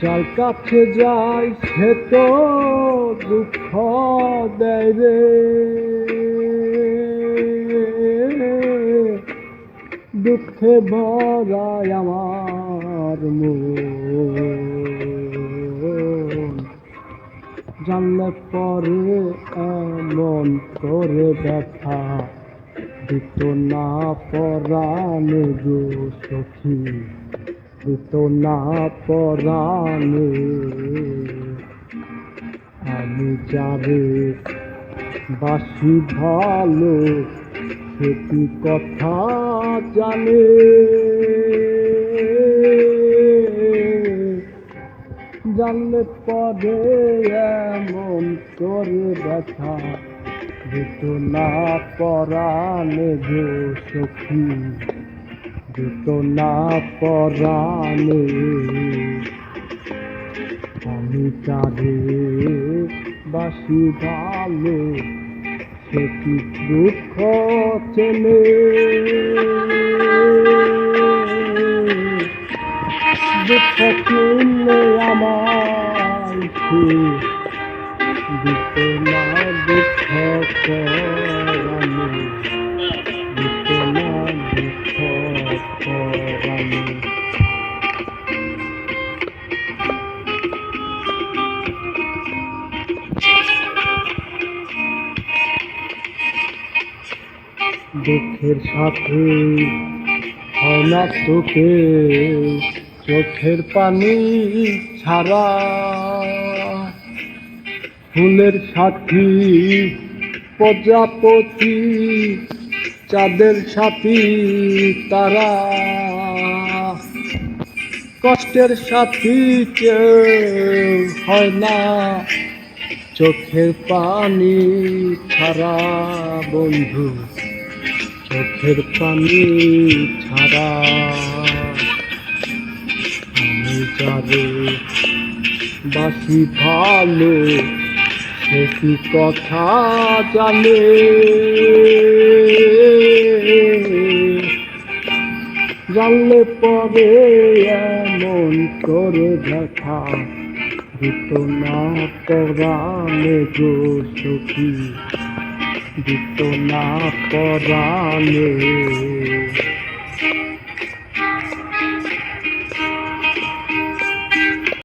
যার কাছে যাই, সে তো দুঃখ দেয় রে। দুঃখে ভরায় আমার জানলে পরে এমন করে ব্যথা, দিত না পরাণে গো সখী। না পরাণে, আমি যাবে বাসি ভালো, সে কি কথা জানে? জানলে পদে এমন করে ব্যথা দিত না পরাণে গো সখী। দিত না পরাণে আমি চাঁদে বাসি ভালো সে কি দুঃখ চেনে? দুঃখ চিনলে আমায় সে দিত না দুঃখ দুঃখের সাথে হয় না তোকে চোখের পানি ছাড়া। ফুলের সাথী, প্রজাপতি, চাঁদের সাথী তারা। কষ্টের সাথী কেউ হয় না, চোখের পানি ছাড়া বন্ধু। চোখের পানি ছাড়া আমি যাবে বাসি ভালো, সে কি কথা জানে? জানলে পরে এমন করে দেখা দিত না পরাণে গো সখী। দিত না করালে